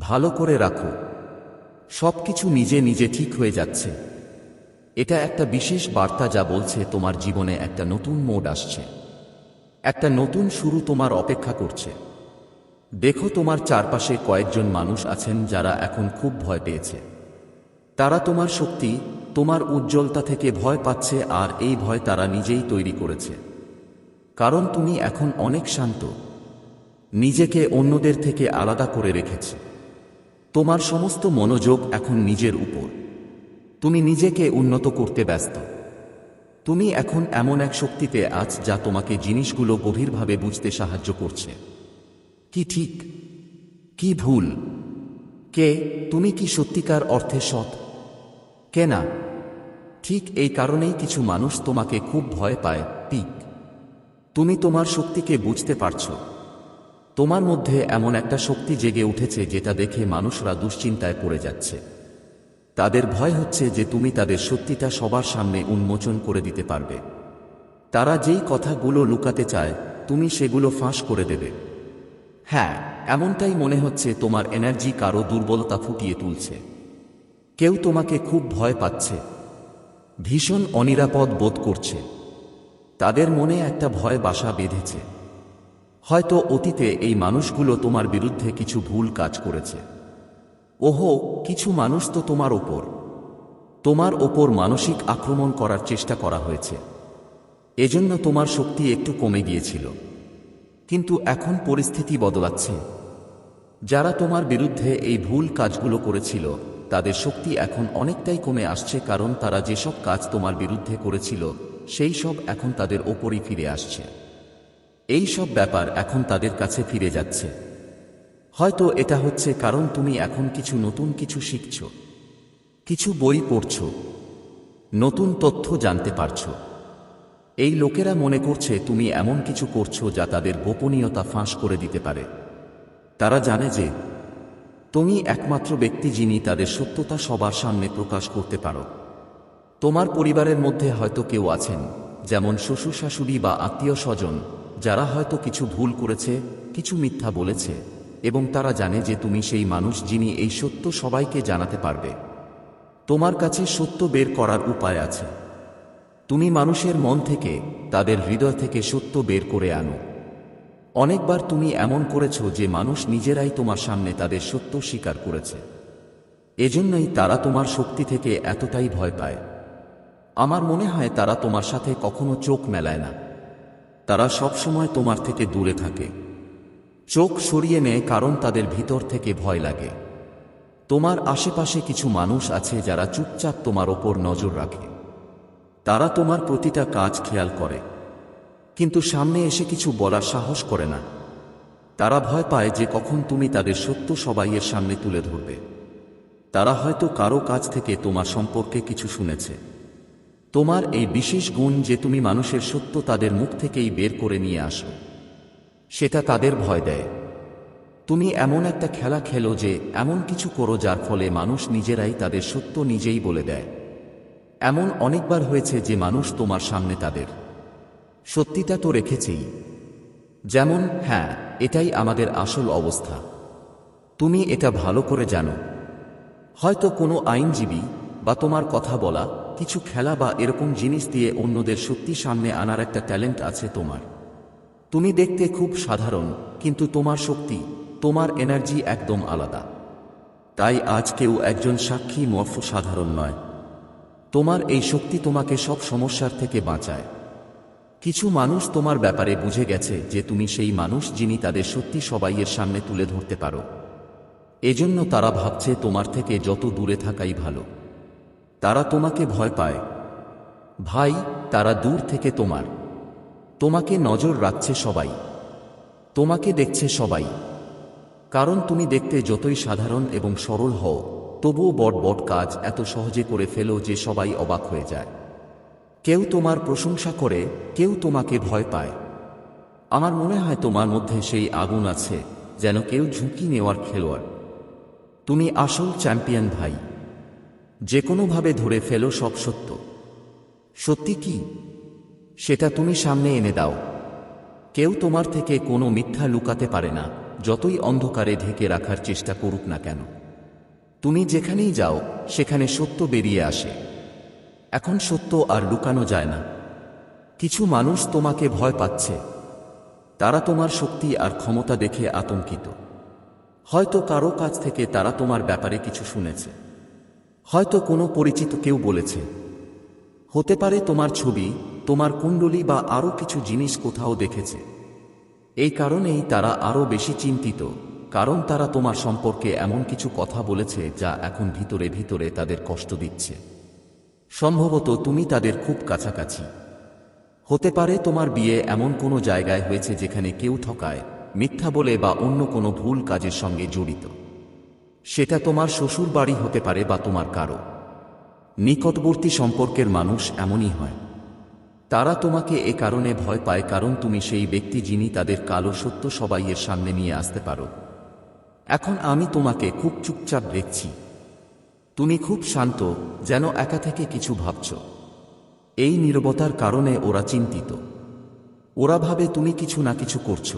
ভালো করে রাখো। সবকিছু নিজে নিজে ঠিক হয়ে যাচ্ছে। এটা একটা বিশেষ বার্তা যা বলছে তোমার জীবনে একটা নতুন মোড আসছে। একটা নতুন শুরু তোমার অপেক্ষা করছে। দেখো তোমার চারপাশে কয়েকজন মানুষ আছেন যারা এখন খুব ভয় পেয়েছে। তারা তোমার শক্তি, তোমার উজ্জ্বলতা থেকে ভয় পাচ্ছে আর এই ভয় তারা নিজেই তৈরি করেছে। কারণ তুমি এখন অনেক শান্ত। নিজেকে অন্যদের থেকে আলাদা করে রেখেছে। তোমার সমস্ত মনোযোগ এখন নিজের উপর। তুমি নিজেকে উন্নত করতে ব্যস্ত। তুমি এখন এমন এক শক্তিতে আছ যা তোমাকে জিনিসগুলো গভীরভাবে বুঝতে সাহায্য করছে। কি ঠিক? কি ভুল? কে? তুমি কি সত্যিকার অর্থে সৎ? কে না? ঠিক এই কারণেই কিছু মানুষ তোমাকে খুব ভয় পায়, পিক। তুমি তোমার শক্তিকে বুঝতে পারছ। তোমার মধ্যে এমন একটা শক্তি জেগে উঠেছে যেটা দেখে মানুষরা দুশ্চিন্তায় পড়ে যাচ্ছে। তাদের ভয় হচ্ছে যে তুমি তাদের সত্যিটা সবার সামনে উন্মোচন করে দিতে পারবে। তারা যেই কথাগুলো লুকাতে চায়, তুমি সেগুলো ফাঁস করে দেবে। হ্যাঁ এমনটাই মনে হচ্ছে তোমার এনার্জি কারও দুর্বলতা ফুটিয়ে তুলছে। কেউ তোমাকে খুব ভয় পাচ্ছে। ভীষণ অনিরাপদ বোধ করছে। তাদের মনে একটা ভয় বাসা বেঁধেছে। হয়তো অতীতে এই মানুষগুলো তোমার বিরুদ্ধে কিছু ভুল কাজ করেছে। ওহো, কিছু মানুষ তো তোমার ওপর। তোমার ওপর মানসিক আক্রমণ করার চেষ্টা করা হয়েছে। এজন্য তোমার শক্তি একটু কমে গিয়েছিল। কিন্তু এখন পরিস্থিতি বদলাচ্ছে। যারা তোমার বিরুদ্ধে এই ভুল কাজগুলো করেছিল, তাদের শক্তি এখন অনেকটাই কমে আসছে কারণ তারা যেসব কাজ তোমার বিরুদ্ধে করেছিল, সেই সব এখন তাদের ওপরই ফিরে আসছে। এই সব ব্যাপার এখন তাদের কাছে ফিরে যাচ্ছে। হয়তো এটা হচ্ছে কারণ তুমি এখন কিছু নতুন কিছু শিখছ। কিছু বই পড়ছ। নতুন তথ্য জানতে পারছ। এই লোকেরা মনে করছে তুমি এমন কিছু করছ যা তাদের গোপনীয়তা ফাঁস করে দিতে পারে। তারা জানে যে তুমি একমাত্র ব্যক্তি যিনি তাদের সত্যতা সবার সামনে প্রকাশ করতে পারো। তোমার পরিবারের মধ্যে হয়তো কেউ আছেন, যেমন শ্বশুর শাশুড়ি বা আত্মীয় স্বজন যারা হয়তো কিছু ভুল করেছে, কিছু মিথ্যা বলেছে, এবং তারা জানে যে তুমি সেই মানুষ যিনি এই সত্য সবাইকে জানাতে পারবে। তোমার কাছে সত্য বের করার উপায় আছে। তুমি মানুষের মন থেকে, তাদের হৃদয় থেকে সত্য বের করে আনো। অনেকবার তুমি এমন করেছ যে মানুষ নিজেরাই তোমার সামনে তাদের সত্য স্বীকার করেছে। এজন্যই তারা তোমার শক্তি থেকে এতটাই ভয় পায়। আমার মনে হয় তারা তোমার সাথে কখনো চোখ মেলায় না। তারা সবসময় তোমার থেকে দূরে থাকে। চোখ সরিয়ে নেয় কারণ তাদের ভিতর থেকে ভয় লাগে। তোমার আশেপাশে কিছু মানুষ আছে যারা চুপচাপ তোমার ওপর নজর রাখে। তারা তোমার প্রতিটা কাজ খেয়াল করে। কিন্তু সামনে এসে কিছু বলার সাহস করে না। তারা ভয় পায় যে কখন তুমি তাদের সত্য সবাইয়ের সামনে তুলে ধরবে। তারা হয়তো কারও কাছ থেকে তোমার সম্পর্কে কিছু শুনেছে। তোমার এই বিশেষ গুণ যে তুমি মানুষের সত্য তাদের মুখ থেকেই বের করে নিয়ে আসো। সেটা তাদের ভয় দেয়। তুমি এমন একটা খেলা খেলো যে এমন কিছু করো যার ফলে মানুষ নিজেরাই তাদের সত্য নিজেই বলে দেয়। এমন অনেকবার হয়েছে যে মানুষ তোমার সামনে তাদের সত্যিটা তো রেখেছেই। যেমন হ্যাঁ এটাই আমাদের আসল অবস্থা। তুমি এটা ভালো করে জানো। হয়তো কোনো আইনজীবী বা তোমার কথা বলা কিছু খেলা বা এরকম জিনিস দিয়ে অন্যদের সত্যি সামনে আনার একটা ট্যালেন্ট আছে তোমার। তুমি দেখতে খুব সাধারণ, কিন্তু তোমার শক্তি, তোমার এনার্জি একদম আলাদা। তাই আজ কেউ একজন সাক্ষী মর্ফ সাধারণ নয়। তোমার এই শক্তি তোমাকে সব সমস্যার থেকে বাঁচায়। কিছু মানুষ তোমার ব্যাপারে বুঝে গেছে যে তুমি সেই মানুষ যিনি তাদের সত্যি সবাইয়ের সামনে তুলে ধরতে পারো। এজন্য তারা ভাবছে তোমার থেকে যত দূরে থাকাই ভালো। তারা তোমাকে ভয় পায়। ভাই, তারা দূর থেকে তোমার। তোমাকে নজর রাখছে সবাই। তোমাকে দেখছে সবাই। কারণ তুমি দেখতে যতই সাধারণ এবং সরল হও, তবুও বট বট কাজ এত সহজে করে ফেলো যে সবাই অবাক হয়ে যায়। কেউ তোমার প্রশংসা করে, কেউ তোমাকে ভয় পায়। আমার মনে হয় তোমার মধ্যে সেই আগুন আছে, যেন কেউ ঝুঁকি নেওয়ার খেলোয়াড়। তুমি আসল চ্যাম্পিয়ন, ভাই। যে কোনোভাবে ধরে ফেলো সব সত্য। সত্যি কি? সেটা তুমি সামনে এনে দাও। কেউ তোমার থেকে কোনো মিথ্যা লুকাতে পারে না, যতই অন্ধকারে ঢেকে রাখার চেষ্টা করুক না কেন। তুমি যেখানেই যাও, সেখানে সত্য বেরিয়ে আসে। এখন সত্য আর লুকানো যায় না। কিছু মানুষ তোমাকে ভয় পাচ্ছে। তারা তোমার শক্তি আর ক্ষমতা দেখে আতঙ্কিত। হয়তো কারও কাছ থেকে তারা তোমার ব্যাপারে কিছু শুনেছে। হয়তো কোনো পরিচিত কেউ বলেছে, হতে পারে তোমার ছবি, তোমার কুণ্ডলী বা আরও কিছু জিনিস কোথাও দেখেছে। এই কারণেই তারা আরও বেশি চিন্তিত, কারণ তারা তোমার সম্পর্কে এমন কিছু কথা বলেছে যা এখন ভিতরে ভিতরে তাদের কষ্ট দিচ্ছে। সম্ভবত তুমি তাদের খুব কাছাকাছি। হতে পারে তোমার বিয়ে এমন কোনো জায়গায় হয়েছে যেখানে কেউ ঠকায়, মিথ্যা বলে বা অন্য কোনো ভুল কাজের সঙ্গে জড়িত। সেটা তোমার শ্বশুর বাড়ি হতে পারে বা তোমার কারও। নিকটবর্তী সম্পর্কের মানুষ এমনই হয়। তারা তোমাকে এ কারণে ভয় পায় কারণ তুমি সেই ব্যক্তি যিনি তাদের কালো সত্য সবাইয়ের সামনে নিয়ে আসতে পারো। এখন আমি তোমাকে খুব চুপচাপ দেখছি। তুমি খুব শান্ত, যেন একা থেকে কিছু ভাবছ। এই নীরবতার কারণে ওরা চিন্তিত। ওরা ভাবে তুমি কিছু না কিছু করছ।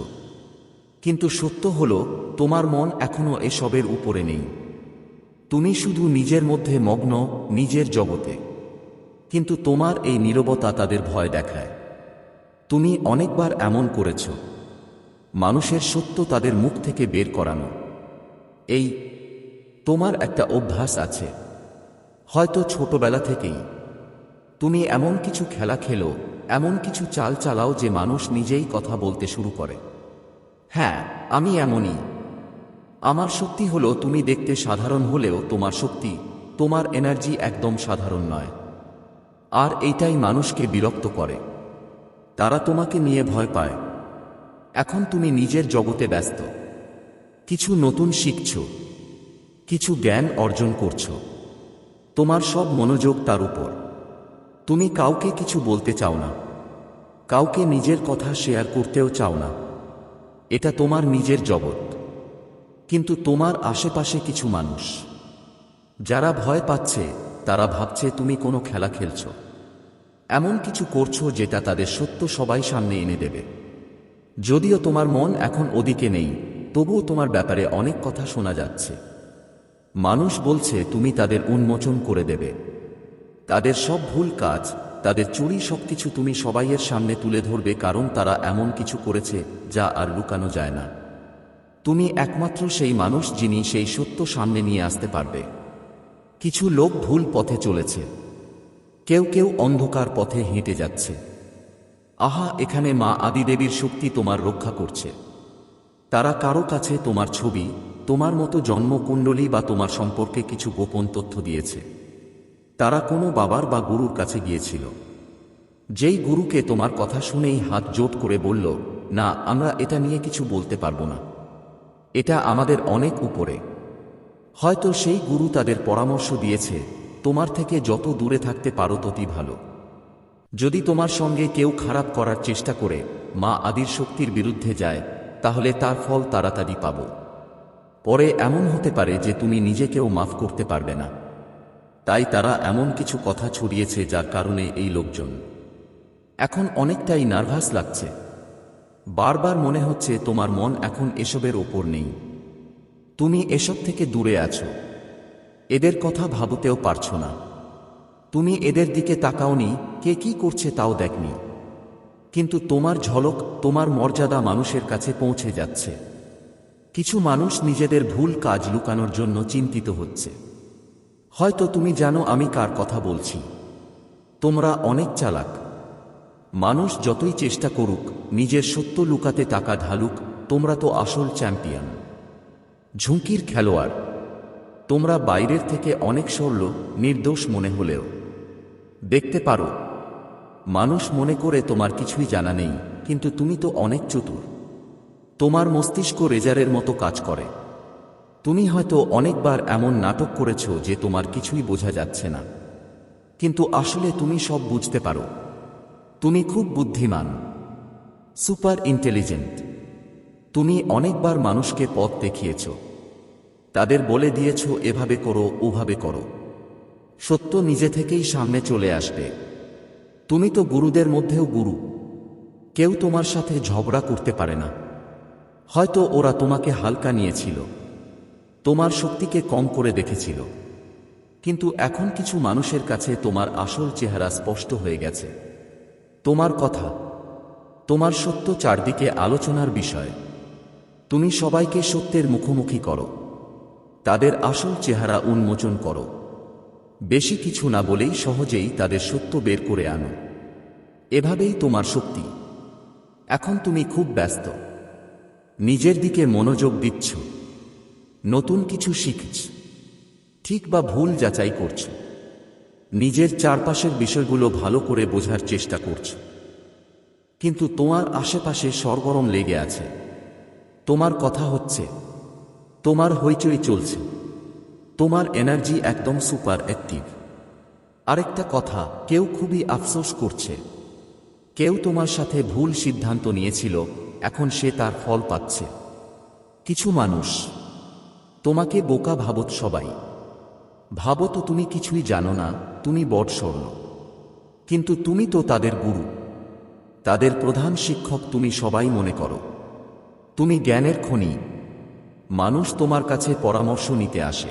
কিন্তু সত্য হল, তোমার মন এখনও এসবের উপরে নেই। তুমি শুধু নিজের মধ্যে মগ্ন, নিজের জগতে। কিন্তু তোমার এই নীরবতা তাদের ভয় দেখায়। তুমি অনেকবার এমন করেছ। মানুষের সত্য তাদের মুখ থেকে বের করানো। এই, তোমার একটা অভ্যাস আছে। হয়তো ছোটবেলা থেকেই। তুমি এমন কিছু খেলা খেলো, এমন কিছু চাল চালাও যে মানুষ নিজেই কথা বলতে শুরু করে। হ্যাঁ আমি এমনই। আমার শক্তি হলো তুমি দেখতে সাধারণ হলেও তোমার শক্তি, তোমার এনার্জি একদম সাধারণ নয়। আর এইটাই মানুষকে বিরক্ত করে। তারা তোমাকে নিয়ে ভয় পায়। এখন তুমি নিজের জগতে ব্যস্ত। কিছু নতুন শিখছ। কিছু জ্ঞান অর্জন করছ। তোমার সব মনোযোগ তার উপর। তুমি কাউকে কিছু বলতে চাও না। কাউকে নিজের কথা শেয়ার করতেও চাও না। এটা তোমার নিজের জগৎ। কিন্তু তোমার আশেপাশে কিছু মানুষ। যারা ভয় পাচ্ছে, তারা ভাবছে তুমি কোনো খেলা খেলছ। এমন কিছু করছ যেটা তাদের সত্য সবাই সামনে এনে দেবে। যদিও তোমার মন এখন ওদিকে নেই, তবুও তোমার ব্যাপারে অনেক কথা শোনা যাচ্ছে। মানুষ বলছে, তুমি তাদের উন্মোচন করে দেবে। তাদের সব ভুল কাজ তাদের চুরি সবকিছু তুমি সবাইয়ের সামনে তুলে ধরবে কারণ তারা এমন কিছু করেছে যা আর লুকানো যায় না। তুমি একমাত্র সেই মানুষ যিনি সেই সত্য সামনে নিয়ে আসতে পারবে। কিছু লোক ভুল পথে চলেছে। কেউ কেউ অন্ধকার পথে হেঁটে যাচ্ছে। আহা, এখানে মা আদিদেবীর শক্তি তোমার রক্ষা করছে। তারা কারও কাছে তোমার ছবি, তোমার মতো জন্মকুণ্ডলী বা তোমার সম্পর্কে কিছু গোপন তথ্য দিয়েছে। তারা কোনো বাবার বা গুরুর কাছে গিয়েছিল। যেই গুরুকে তোমার কথা শুনেই হাত জোট করে বলল, না, আমরা এটা নিয়ে কিছু বলতে পারব না। এটা আমাদের অনেক উপরে। হয়তো সেই গুরু তাদের পরামর্শ দিয়েছে, তোমার থেকে যত দূরে থাকতে পারো ততই ভালো। যদি তোমার সঙ্গে কেউ খারাপ করার চেষ্টা করে, মা আদির শক্তির বিরুদ্ধে যায়, তাহলে তার ফল তাড়াতাড়ি পাব। পরে এমন হতে পারে যে তুমি নিজেকেও মাফ করতে পারবে না। তাই তারা এমন কিছু কথা ছড়িয়েছে যার কারণে এই লোকজন। এখন অনেকটাই নার্ভাস লাগছে। বারবার মনে হচ্ছে তোমার মন এখন এসবের ওপর নেই। তুমি এসব থেকে দূরে আছো। এদের কথা ভাবতেও পারছ না। তুমি এদের দিকে তাকাওনি, কে কি করছে তাও দেখনি। কিন্তু তোমার ঝলক, তোমার মর্যাদা মানুষের কাছে পৌঁছে যাচ্ছে। কিছু মানুষ নিজেদের ভুল কাজ লুকানোর জন্য চিন্তিত হচ্ছে। হয়তো তুমি জানো আমি কার কথা বলছি। তোমরা অনেক চালাক। মানুষ যতই চেষ্টা করুক, নিজের সত্য লুকাতে টাকা ঢালুক, তোমরা তো আসল চ্যাম্পিয়ন। ঝুঁকির খেলোয়াড়। তোমরা বাইরের থেকে অনেক সরল, নির্দোষ মনে হলেও। দেখতে পারো, মানুষ মনে করে তোমার কিছুই জানা নেই, কিন্তু তুমি তো অনেক চতুর। তোমার মস্তিষ্ক রেজারের মতো কাজ করে। তুমি হয়তো অনেকবার এমন নাটক করেছ যে তোমার কিছুই বোঝা যাচ্ছে না। কিন্তু আসলে তুমি সব বুঝতে পারো। তুমি খুব বুদ্ধিমান। Super intelligent. তুমি অনেকবার মানুষকে পথ দেখিয়েছ। তাদের বলে দিয়েছ, এভাবে করো, ওভাবে করো। সত্য নিজে থেকেই সামনে চলে আসবে। তুমি তো গুরুদের মধ্যেও গুরু। কেউ তোমার সাথে ঝগড়া করতে পারে না। হয়তো ওরা তোমাকে হালকা নিয়েছিল। তোমার শক্তিকে কম করে দেখেছিল। কিন্তু এখন কিছু মানুষের কাছে তোমার আসল চেহারা স্পষ্ট হয়ে গেছে। তোমার কথা, তোমার সত্য চারদিকে আলোচনার বিষয়। তুমি সবাইকে সত্যের মুখোমুখি করো। তাদের আসল চেহারা উন্মোচন করো। বেশি কিছু না বলেই সহজেই তাদের সত্য বের করে আনো। এভাবেই তোমার শক্তি। এখন তুমি খুব ব্যস্ত। নিজের দিকে মনোযোগ দিচ্ছ। নতুন কিছু শিখছ। ঠিক বা ভুল যাচাই করছ। নিজের চারপাশের বিষয়গুলো ভালো করে বোঝার চেষ্টা করছ। কিন্তু তোমার আশেপাশে সরগরম লেগে আছে। তোমার কথা হচ্ছে, তোমার হইচই চলছে। তোমার এনার্জি একদম সুপার অ্যাক্টিভ আরেকটা কথা, কেউ খুবই আফসোস করছে। কেউ তোমার সাথে ভুল সিদ্ধান্ত নিয়েছিল, এখন সে তার ফল পাচ্ছে। কিছু মানুষ তোমাকে বোকা ভাবত সবাই। ভাবো তো তুমি কিছুই জানো না, তুমি বট স্বর্ণ। কিন্তু তুমি তো তাদের গুরু। তাদের প্রধান শিক্ষক তুমি সবাই মনে করো। তুমি জ্ঞানের খনি। মানুষ তোমার কাছে পরামর্শ নিতে আসে।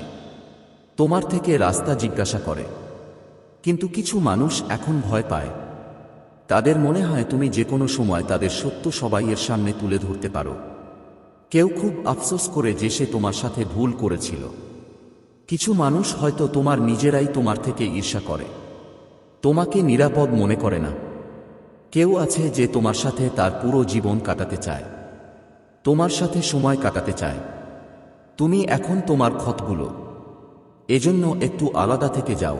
তোমার থেকে রাস্তা জিজ্ঞাসা করে। কিন্তু কিছু মানুষ এখন ভয় পায়। তাদের মনে হয় তুমি যে কোনো সময় তাদের সত্য সবাইয়ের সামনে তুলে ধরতে পারো। কেউ খুব আফসোস করে যে সে তোমার সাথে ভুল করেছিল। কিছু মানুষ হয়তো তোমার নিজেরাই তোমার থেকে ঈর্ষা করে। তোমাকে নিরাপদ মনে করে না। কেউ আছে যে তোমার সাথে তার পুরো জীবন কাটাতে চায়। তোমার সাথে সময় কাটাতে চায়। তুমি এখন তোমার ক্ষতগুলো। এজন্য একটু আলাদা থেকে যাও।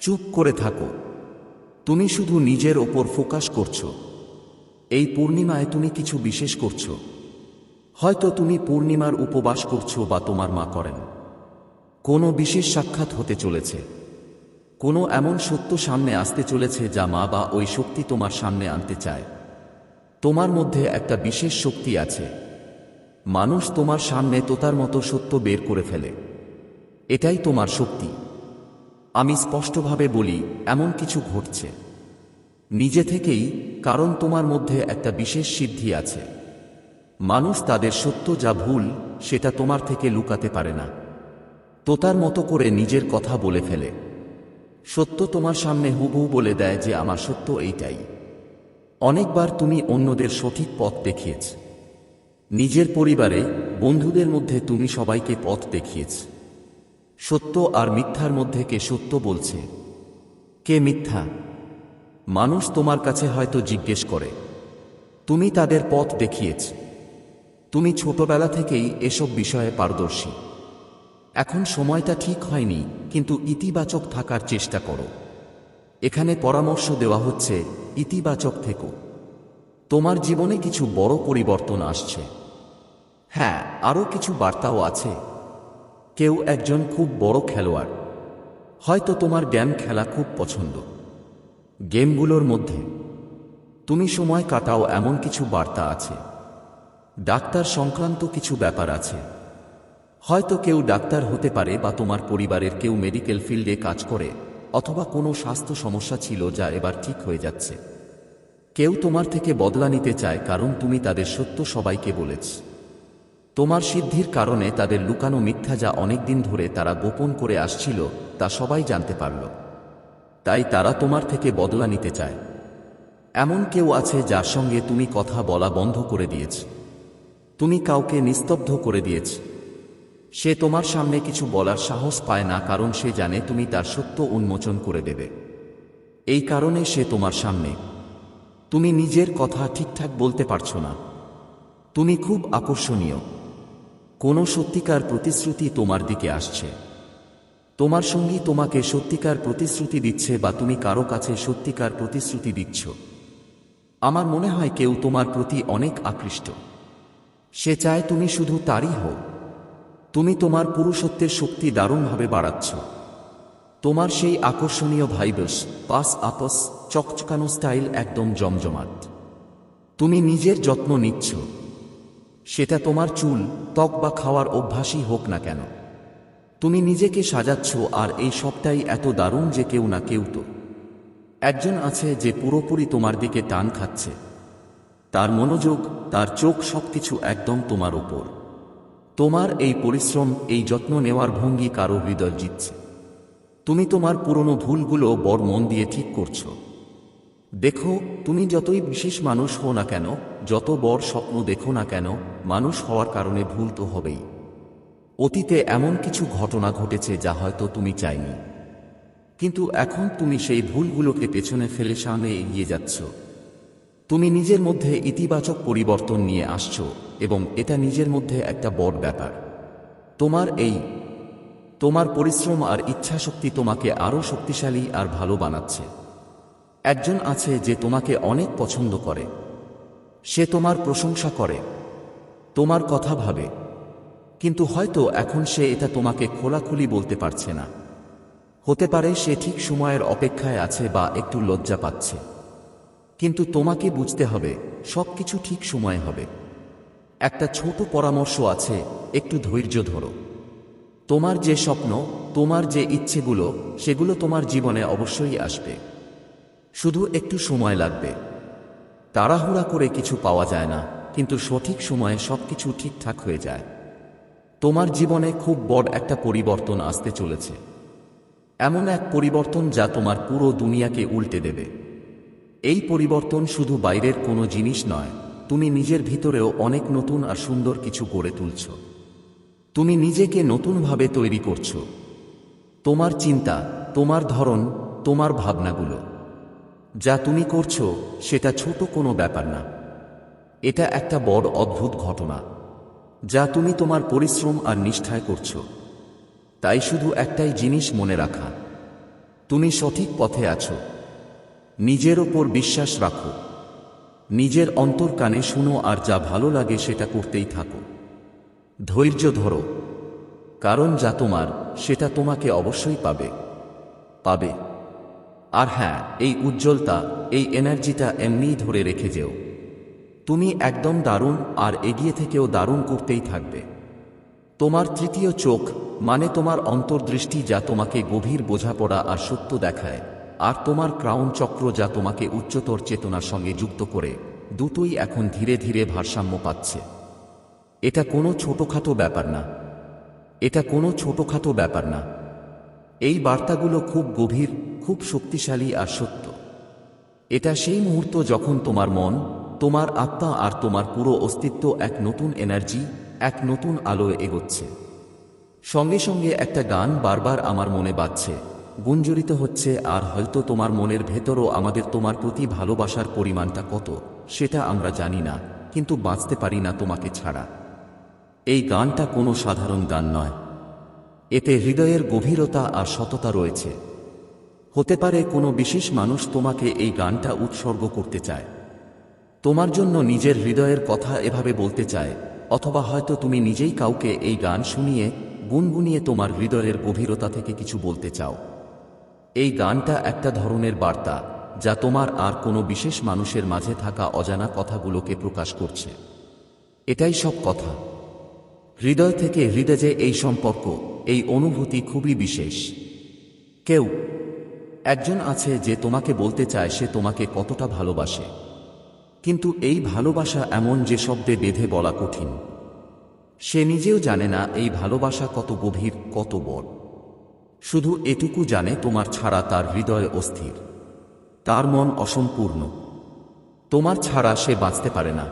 চুপ করে থাকো। তুমি শুধু নিজের ওপর ফোকাস করছ। এই পূর্ণিমায় তুমি কিছু বিশেষ করছ। হয়তো তুমি পূর্ণিমার উপবাস করছ বা তোমার মা করেন। কোনো বিশেষ সাক্ষাৎ হতে চলেছে। কোনো এমন সত্য সামনে আসতে চলেছে যা মা বা ওই শক্তি তোমার সামনে আনতে চায়। তোমার মধ্যে একটা বিশেষ শক্তি আছে। মানুষ তোমার সামনে তোতার মতো সত্য বের করে ফেলে। এটাই তোমার শক্তি। আমি স্পষ্টভাবে বলি, এমন কিছু ঘটছে। নিজে থেকেই, কারণ তোমার মধ্যে একটা বিশেষ সিদ্ধি আছে। মানুষ তাদের সত্য যা ভুল, সেটা তোমার থেকে লুকাতে পারে না। তোতার মতো করে নিজের কথা বলে ফেলে। সত্য তোমার সামনে হুবহু বলে দেয় যে আমার সত্য এইটাই। অনেকবার তুমি অন্যদের সঠিক পথ দেখিয়েছ। নিজের পরিবারে, বন্ধুদের মধ্যে তুমি সবাইকে পথ দেখিয়েছ। সত্য আর মিথ্যার মধ্যে কে সত্য বলছে? কে মিথ্যা? মানুষ তোমার কাছে হয়তো জিজ্ঞেস করে। তুমি তাদের পথ দেখিয়েছ। তুমি ছোটবেলা থেকেই এসব বিষয়ে পারদর্শী। এখন সময়টা ঠিক হয়নি, কিন্তু ইতিবাচক থাকার চেষ্টা করো। এখানে পরামর্শ দেওয়া হচ্ছে, ইতিবাচক থেকো। তোমার জীবনে কিছু বড় পরিবর্তন আসছে। হ্যাঁ আরও কিছু বার্তাও আছে। কেউ একজন খুব বড় খেলোয়াড়। হয়তো তোমার গেম খেলা খুব পছন্দ। গেমগুলোর মধ্যে। তুমি সময় কাটাও এমন কিছু বার্তা আছে। ডাক্তার সংক্রান্ত কিছু ব্যাপার আছে। হয়তো কেউ ডাক্তার হতে পারে বা তোমার পরিবারের কেউ মেডিকেল ফিল্ডে কাজ করে, অথবা কোনো স্বাস্থ্য সমস্যা ছিল যা এবার ঠিক হয়ে যাচ্ছে। কেউ তোমার থেকে বদলা নিতে চায় কারণ তুমি তাদের সত্য সবাইকে বলেছ। তোমার সিদ্ধির কারণে তাদের লুকানো মিথ্যা যা অনেকদিন ধরে তারা গোপন করে আসছিল, তা সবাই জানতে পারল। তাই তারা তোমার থেকে বদলা নিতে চায়। এমন কেউ আছে যার সঙ্গে তুমি কথা বলা বন্ধ করে দিয়েছ। তুমি কাউকে নিস্তব্ধ করে দিয়েছ। সে তোমার সামনে কিছু বলার সাহস পায় না, কারণ সে জানে তুমি তার সত্য উন্মোচন করে দেবে। এই কারণে সে তোমার সামনে। তুমি নিজের কথা ঠিকঠাক বলতে পারছ না। তুমি খুব আকর্ষণীয়। কোনো সত্যিকার প্রতিশ্রুতি তোমার দিকে আসছে। তোমার সঙ্গী তোমাকে সত্যিকার প্রতিশ্রুতি দিচ্ছে বা তুমি কারও কাছে সত্যিকার প্রতিশ্রুতি দিচ্ছ। আমার মনে হয় কেউ তোমার প্রতি অনেক আকৃষ্ট। সে চায় তুমি শুধু তারই হও। তুমি তোমার পুরুষত্বের শক্তি দারুণভাবে বাড়াচ্ছ। তোমার সেই আকর্ষণীয় ভাইবস, পাস আপস, চকচকানো স্টাইল একদম জমজমাট। তুমি নিজের যত্ন নিচ্ছ। সেটা তোমার চুল, ত্বক বা খাওয়ার অভ্যাসই হোক না কেন। তুমি নিজেকে সাজাচ্ছ আর এই সবটাই এত দারুণ যে কেউ না কেউ তো। একজন আছে যে পুরোপুরি তোমার দিকে টান খাচ্ছে। তার মনোযোগ, তার চোখ সবকিছু একদম তোমার ওপর তোমার এই পরিশ্রম, এই যত্ন নেওয়ার ভঙ্গি কারও হৃদয় জিতছে। তুমি তোমার পুরনো ভুলগুলো বড় মন দিয়ে ঠিক করছ। দেখো, তুমি যতই বিশেষ মানুষ হও না কেন, যত বড় স্বপ্ন দেখো না কেন, মানুষ হওয়ার কারণে ভুল তো হবেই। অতীতে এমন কিছু ঘটনা ঘটেছে যা হয়তো তুমি চাইনি। কিন্তু এখন তুমি সেই ভুলগুলোকে পেছনে ফেলে সামনে এগিয়ে যাচ্ছ। তুমি নিজের মধ্যে ইতিবাচক পরিবর্তন নিয়ে আসছো এবং এটা নিজের মধ্যে একটা বড় ব্যাপার। তোমার এই, তোমার পরিশ্রম আর ইচ্ছাশক্তি তোমাকে আরও শক্তিশালী আর ভালো বানাচ্ছে। একজন আছে যে তোমাকে অনেক পছন্দ করে। সে তোমার প্রশংসা করে। তোমার কথা ভাবে। কিন্তু হয়তো এখন সে এটা তোমাকে খোলাখুলি বলতে পারছে না। হতে পারে সে ঠিক সময়ের অপেক্ষায় আছে বা একটু লজ্জা পাচ্ছে। কিন্তু তোমাকে বুঝতে হবে সব কিছু ঠিক সময়ে হবে। একটা ছোট পরামর্শ আছে, একটু ধৈর্য ধরো। তোমার যে স্বপ্ন, তোমার যে ইচ্ছেগুলো, সেগুলো তোমার জীবনে অবশ্যই আসবে। শুধু একটু সময় লাগবে। তাড়াহুড়া করে কিছু পাওয়া যায় না, কিন্তু সঠিক সময়ে সবকিছু ঠিকঠাক হয়ে যায়। তোমার জীবনে খুব বড় একটা পরিবর্তন আসতে চলেছে। এমন এক পরিবর্তন যা তোমার পুরো দুনিয়াকে উল্টে দেবে। এই পরিবর্তন শুধু বাইরের কোনো জিনিস নয়, তুমি নিজের ভিতরেও অনেক নতুন আর সুন্দর কিছু গড়ে তুলছ। তুমি নিজেকে নতুনভাবে তৈরি করছ। তোমার চিন্তা, তোমার ধরন, তোমার ভাবনাগুলো, যা তুমি করছ, সেটা ছোট কোনো ব্যাপার না। এটা একটা বড় অদ্ভুত ঘটনা, যা তুমি তোমার পরিশ্রম আর নিষ্ঠায় করছ। তাই শুধু একটাই জিনিস মনে রাখা। তুমি সঠিক পথে আছো। নিজের ওপর বিশ্বাস রাখো। নিজের অন্তর কানে শুনো আর যা ভালো লাগে সেটা করতেই থাকো। ধৈর্য ধরো। কারণ যা তোমার, সেটা তোমাকে অবশ্যই পাবে। পাবে। আর হ্যাঁ এই উজ্জ্বলতা, এই এনার্জিটা এমনিই ধরে রেখে যেও। তুমি একদম দারুণ আর এগিয়ে থেকেও দারুণ করতেই থাকবে। তোমার তৃতীয় চোখ মানে তোমার অন্তর্দৃষ্টি যা তোমাকে গভীর বোঝাপড়া আর সত্য দেখায়। আর তোমার ক্রাউন চক্র যা তোমাকে উচ্চতর চেতনার সঙ্গে যুক্ত করে, দুটোই এখন ধীরে ধীরে ভারসাম্য পাচ্ছে। এটা কোনো ছোটখাটো ব্যাপার না। এটা কোনো ছোটখাটো ব্যাপার না। এই বার্তাগুলো খুব গভীর, খুব শক্তিশালী আর সত্য। এটা সেই মুহূর্ত যখন তোমার মন, তোমার আত্মা আর তোমার পুরো অস্তিত্ব এক নতুন এনার্জি, এক নতুন আলোয় এগোচ্ছে। সঙ্গে সঙ্গে একটা গান বারবার আমার মনে বাজছে। গুঞ্জরিত হচ্ছে, আর হয়তো তোমার মনের ভেতরও আমাদের তোমার প্রতি ভালোবাসার পরিমাণটা কত, সেটা আমরা জানি না, কিন্তু বাঁচতে পারি না তোমাকে ছাড়া। এই গানটা কোনো সাধারণ গান নয়। এতে হৃদয়ের গভীরতা আর সততা রয়েছে। হতে পারে কোনো বিশেষ মানুষ তোমাকে এই গানটা উৎসর্গ করতে চায়। তোমার জন্য নিজের হৃদয়ের কথা এভাবে বলতে চায়, অথবা হয়তো তুমি নিজেই কাউকে এই গান শুনিয়ে, গুনগুনিয়ে তোমার হৃদয়ের গভীরতা থেকে কিছু বলতে চাও। এই গানটা একটা ধরনের বার্তা, যা তোমার আর কোনো বিশেষ মানুষের মাঝে থাকা অজানা কথাগুলোকে প্রকাশ করছে। এটাই সব কথা। হৃদয় থেকে হৃদয়ে এই সম্পর্ক, এই অনুভূতি খুবই বিশেষ। কেউ, একজন আছে যে তোমাকে বলতে চায় সে তোমাকে কতটা ভালোবাসে। কিন্তু এই ভালোবাসা এমন যে শব্দে বেঁধে বলা কঠিন। সে নিজেও জানে না এই ভালোবাসা কত গভীর, কত বড়। শুধু এটুকু জানে তোমার ছাড়া তার হৃদয় অস্থির। তার মন অসম্পূর্ণ। তোমার ছাড়া সে বাঁচতে পারে না।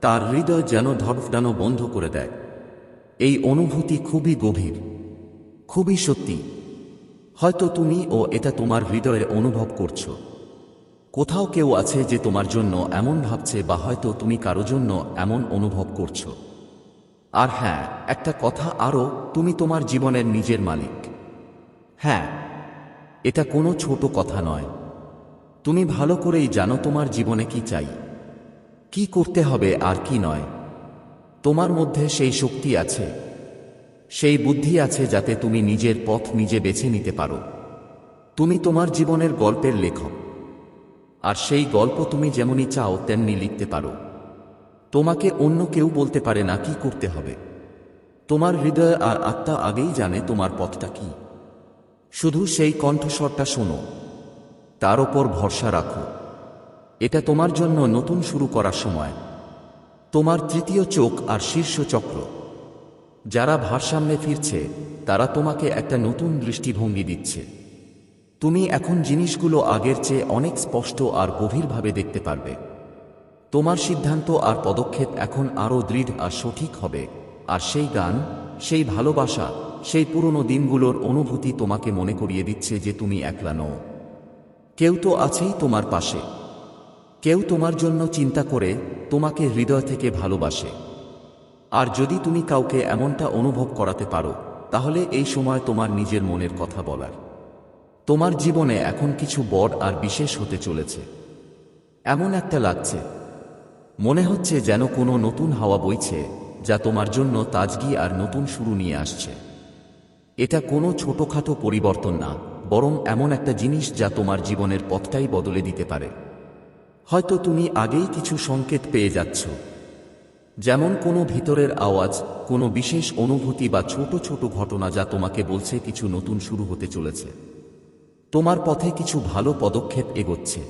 তার হৃদয় যেন ধরফডানো বন্ধ করে দেয়। এই অনুভূতি খুবই গভীর। খুবই সত্যি। হয়তো তুমি ও এটা তোমার হৃদয়ে অনুভব করছ। কোথাও কেউ আছে যে তোমার জন্য এমন ভাবছে বা হয়তো তুমি কারও জন্য এমন অনুভব করছ। আর হ্যাঁ একটা কথা আরও, তুমি তোমার জীবনের নিজের মালিক। হ্যাঁ এটা কোনো ছোট কথা নয়। তুমি ভালো করেই জানো তোমার জীবনে কি চাই। কি করতে হবে আর কি নয়। তোমার মধ্যে সেই শক্তি আছে, সেই বুদ্ধি আছে যাতে তুমি নিজের পথ নিজে বেছে নিতে পারো। তুমি তোমার জীবনের গল্পের লেখক। আর সেই গল্প তুমি যেমনই চাও, তেমনি লিখতে পারো। তোমাকে অন্য কেউ বলতে পারে না কি করতে হবে। তোমার হৃদয় আর আত্মা আগেই জানে তোমার পথটা কি। শুধু সেই কণ্ঠস্বরটা শোনো। তার ওপর ভরসা রাখো। এটা তোমার জন্য নতুন শুরু করার সময়। তোমার তৃতীয় চোখ আর শীর্ষ চক্র। যারা ভারসাম্যে ফিরছে, তারা তোমাকে একটা নতুন দৃষ্টিভঙ্গি দিচ্ছে। তুমি এখন জিনিসগুলো আগের চেয়ে অনেক স্পষ্ট আর গভীরভাবে দেখতে পারবে। তোমার সিদ্ধান্ত আর পদক্ষেপ এখন আরও দৃঢ় আর সঠিক হবে। আর সেই গান, সেই ভালোবাসা সেই পুরনো দিনগুলোর অনুভূতি তোমাকে মনে করিয়ে দিচ্ছে যে তুমি একলা নও। কেউ তো আছেই তোমার পাশে। কেউ তোমার জন্য চিন্তা করে তোমাকে হৃদয় থেকে ভালোবাসে। আর যদি তুমি কাউকে এমনটা অনুভব করাতে পারো, তাহলে এই সময় তোমার নিজের মনের কথা বলার। তোমার জীবনে এখন কিছু বড় আর বিশেষ হতে চলেছে। এমন একটা লাগছে। মনে হচ্ছে যেন কোনো নতুন হাওয়া বইছে, যা তোমার জন্য তাজগি আর নতুন শুরু নিয়ে আসছে। এটা কোনো ছোটখাটো পরিবর্তন না, বরং এমন একটা জিনিস যা তোমার জীবনের পথটাই বদলে দিতে পারে। হয়তো তুমি আগেই কিছু সংকেত পেয়ে যাচ্ছ। যেমন কোনো ভিতরের আওয়াজ, কোনো বিশেষ অনুভূতি বা ছোট ছোট ঘটনা যা তোমাকে বলছে কিছু নতুন শুরু হতে চলেছে। তোমার পথে কিছু ভালো পদক্ষেপ এগোচ্ছে।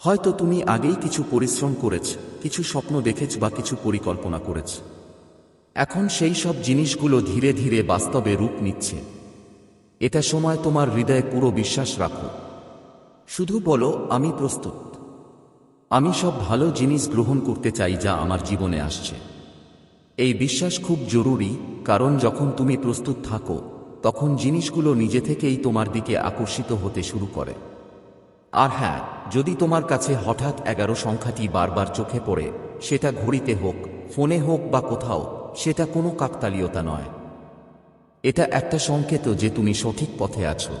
হয়তো তুমি আগেই কিছু পরিশ্রম করেছ, কিছু স্বপ্ন দেখেছ বা কিছু পরিকল্পনা করেছ। এখন সেই সব জিনিসগুলো ধীরে ধীরে বাস্তবে রূপ নিচ্ছে। এটা সময় তোমার হৃদয়ে পুরো বিশ্বাস রাখো। শুধু বলো, আমি প্রস্তুত। আমি সব ভালো জিনিস গ্রহণ করতে চাই যা আমার জীবনে আসছে। এই বিশ্বাস খুব জরুরি, কারণ যখন তুমি প্রস্তুত থাকো, তখন জিনিসগুলো নিজে থেকেই তোমার দিকে আকর্ষিত হতে শুরু করে। আর হ্যাঁ যদি তোমার কাছে হঠাৎ এগারো সংখ্যাটি বারবার চোখে পড়ে, সেটা ঘড়িতে হোক, ফোনে হোক বা কোথাও সেটা কোনো কাকতালীয়তা নয়। এটা একটা সংকেত যে তুমি সঠিক পথে আছো।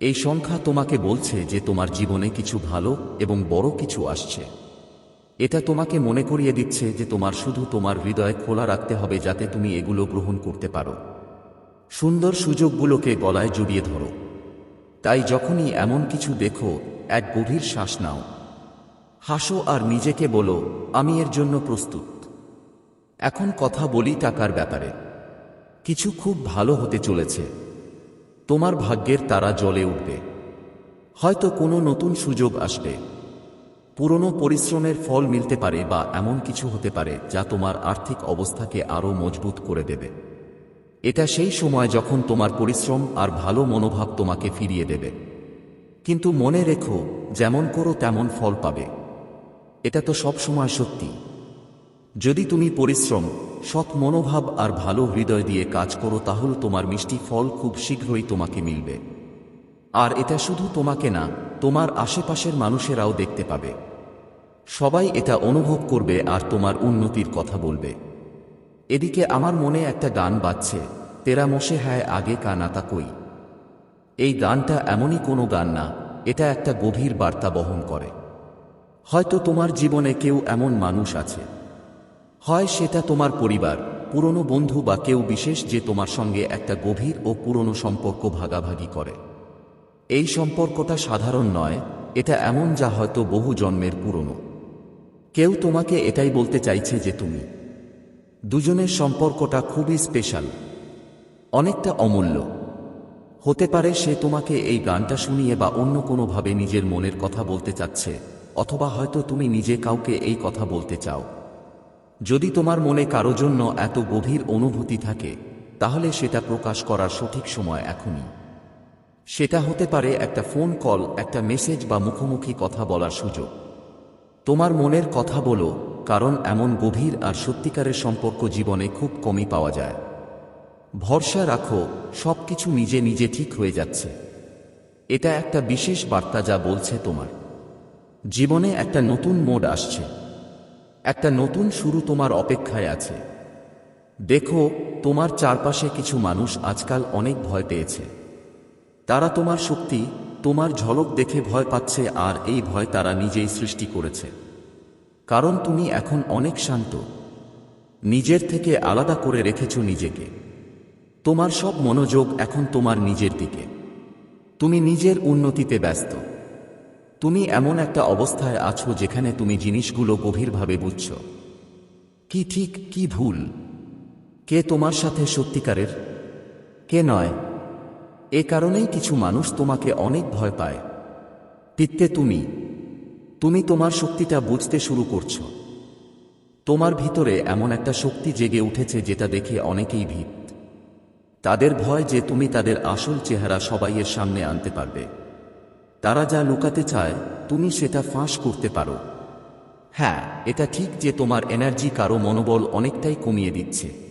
এই সংখ্যা তোমাকে বলছে যে তোমার জীবনে কিছু ভালো এবং বড় কিছু আসছে। এটা তোমাকে মনে করিয়ে দিচ্ছে যে তোমার শুধু তোমার হৃদয় খোলা রাখতে হবে যাতে তুমি এগুলো গ্রহণ করতে পারো। সুন্দর সুযোগগুলোকে গলায় জড়িয়ে ধরো। তাই যখনই এমন কিছু দেখো, এক গভীর শ্বাস নাও। হাসো আর নিজেকে বলো, আমি এর জন্য প্রস্তুত। এখন কথা বলি টাকার ব্যাপারে। কিছু খুব ভালো হতে চলেছে। তোমার ভাগ্যের তারা জ্বলে উঠবে। হয়তো কোনো নতুন সুযোগ আসবে। পুরনো পরিশ্রমের ফল মিলতে পারে বা এমন কিছু হতে পারে যা তোমার আর্থিক অবস্থাকে আরও মজবুত করে দেবে। এটা সেই সময় যখন তোমার পরিশ্রম আর ভালো মনোভাব তোমাকে ফিরিয়ে দেবে। কিন্তু মনে রেখো, যেমন করো তেমন ফল পাবে। এটা তো সব সময় সত্যি। যদি তুমি পরিশ্রম, সৎ মনোভাব আর ভালো হৃদয় দিয়ে কাজ করো, তাহলে তোমার মিষ্টি ফল খুব শীঘ্রই তোমাকে মিলবে। আর এটা শুধু তোমাকে না, তোমার আশেপাশের মানুষেরাও দেখতে পাবে। সবাই এটা অনুভব করবে আর তোমার উন্নতির কথা বলবে। এদিকে আমার মনে একটা গান বাজছে, তেরা মশে হ্যায় আগে কানাতা কই? এই গানটা এমনই কোনো গান না, এটা একটা গভীর বার্তা বহন করে। হয়তো তোমার জীবনে কেউ এমন মানুষ আছে হয় সেটা তোমার পরিবার, পুরনো বন্ধু বা কেউ বিশেষ যে তোমার সঙ্গে একটা গভীর ও পুরনো সম্পর্ক ভাগাভাগি করে। এই সম্পর্কটা সাধারণ নয়, এটা এমন যা হয়তো বহু জন্মের পুরনো। কেউ তোমাকে এটাই বলতে চাইছে যে তুমি, দুজনের সম্পর্কটা খুবই স্পেশাল, অনেকটা অমূল্য। হতে পারে সে তোমাকে এই গানটা শুনিয়ে বা অন্য কোনোভাবে নিজের মনের কথা বলতে চাচ্ছে, অথবা হয়তো তুমি নিজে কাউকে এই কথা বলতে চাও। যদি তোমার মনে কারও জন্য এত গভীর অনুভূতি থাকে, তাহলে সেটা প্রকাশ করার সঠিক সময় এখনই। সেটা হতে পারে একটা ফোন কল, একটা মেসেজ বা মুখোমুখি কথা বলার সুযোগ। তোমার মনের কথা বলো, কারণ এমন গভীর আর সত্যিকারের সম্পর্ক জীবনে খুব কমই পাওয়া যায়। ভরসা রাখো সব কিছু নিজে নিজে ঠিক হয়ে যাচ্ছে। এটা একটা বিশেষ বার্তা যা বলছে তোমার। জীবনে একটা নতুন মোড আসছে। একটা নতুন শুরু তোমার অপেক্ষায় আছে। দেখো, তোমার চারপাশে কিছু মানুষ আজকাল অনেক ভয় পেয়েছে। তারা তোমার শক্তি, তোমার ঝলক দেখে ভয় পাচ্ছে আর এই ভয় তারা নিজেই সৃষ্টি করেছে। কারণ তুমি এখন অনেক শান্ত। নিজের থেকে আলাদা করে রেখেছ নিজেকে। তোমার সব মনোযোগ এখন তোমার নিজের দিকে। তুমি নিজের উন্নতিতে ব্যস্ত। তুমি এমন একটা অবস্থায় আছো যেখানে তুমি জিনিসগুলো গভীরভাবে বুঝছ। কি ঠিক, কি ভুল? কে তোমার সাথে সত্যিকারের? কে নয়? এ কারণেই কিছু মানুষ তোমাকে অনেক ভয় পায়। পিত্তে তুমি। তুমি তোমার শক্তিটা বুঝতে শুরু করছ। তোমার ভিতরে এমন একটা শক্তি জেগে উঠেছে যেটা দেখে অনেকেই ভীত। তাদের ভয় যে তুমি তাদের আসল চেহারা সবাইয়ের সামনে আনতে পারবে। তারা যা লুকাতে চায়, তুমি সেটা ফাঁস করতে পারো। হ্যাঁ এটা ঠিক যে তোমার এনার্জি কারও মনোবল অনেকটাই কমিয়ে দিচ্ছে।